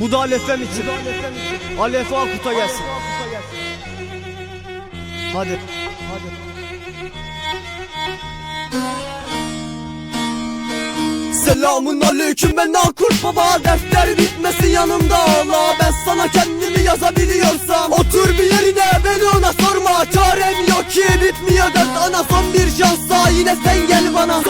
Bu da Alefem için. Alefe Akut'a gelsin. Hadi. Hadi. Selamun aleyküm ben Akurt baba Defter bitmesin yanımda ağla Ben sana kendimi yazabiliyorsam Otur bir yerine beni ona sorma Çarem yok ki bitmiyor dert ana Son bir şansa yine sen gel bana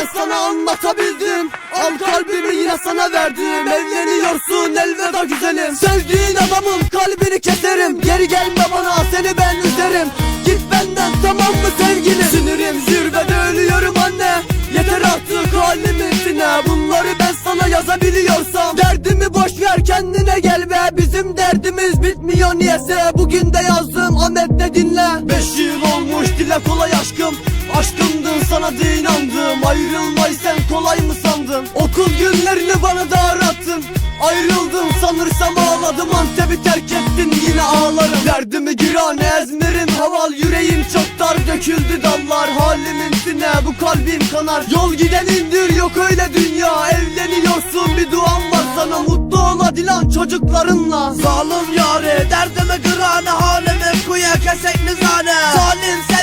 ben sana anlatabildim. Al kalbimi yine sana verdim. Evleniyorsun elveda güzelim. Sevdiğin adamın kalbini keserim. Geri gelme bana seni ben üzerim. Git benden tamam mı sevgilim? Sinirim zirvede ölüyorum anne. Yeter artık halimin içine. Bunları ben sana yazabiliyorsam. Derdimi boş ver kendine gel be. Bizim derdimiz bitmiyor niyese. Bugün de yazdım Ahmet'le dinle. Beş yıl olmuş dile kolay aşkım Aşkımdın sana da inandım. Ayrılmayı sen kolay mı sandın? Okul günlerini bana da arattın. Ayrıldım sanırsam ağladım Antep'i terk ettin yine ağlarım. Derdimi girane ezmerim haval Yüreğim çok dar döküldü dallar Halimin sine bu kalbim kanar. Yol giden indir yok öyle dünya. Evleniyorsun bir duam var sana. Mutlu ol hadi lan çocuklarınla. Zalim yare derdimi kırane halimi kuya kesek mizane Zalim sevgili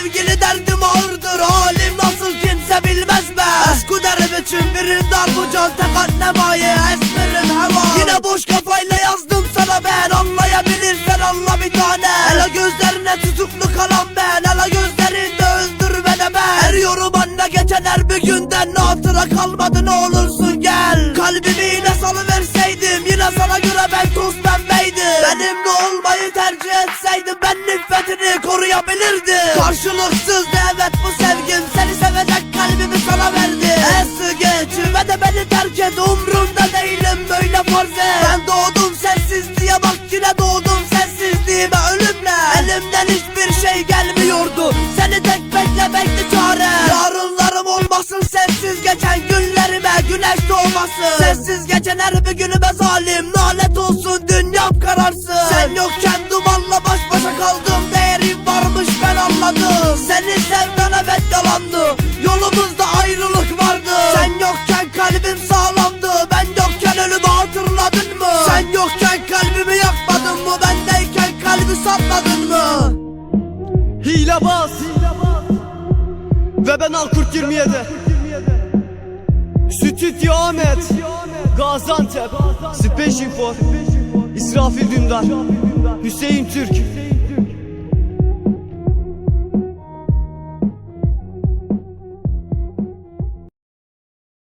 tek annemayı esmerim hava. Yine boş kafayla yazdım sana ben anlayabilirsen anla bir tane. Hele gözlerine tutuklu kalan ben hele gözlerinde öldür beni ben. Eriyorum anne geçen her bir günden hatıra kalmadı ne olursun gel. Kalbimi yine salıverseydim yine sana göre ben toz pembeydim. Benimle olmayı tercih etseydim ben nifretini koruyabilirdim. Karşılıksız evet de beni terk et? Umrumda değilim böyle farz et Ben doğdum sensizliğe bak yine doğdum sensizliğime ölümle. Elimden hiçbir şey gelmiyordu. Seni tek beklemekti çare. Yarınlarım olmasın sensiz geçen günlerime. Güneş doğmasın. Sensiz geçen her bir günüme zalim. Lanet olsun dünyam kararsın. Sen yokken dumanla baş başa kaldım. Değerim varmış ben anladım. Seni sevdan evet yalandı yolumuzda mı Hilebaz Ve ben Alkurt 27 Stüdyo Ahmet. Gaziantep. Space Info İsrafil Dündar. Hüseyin Türk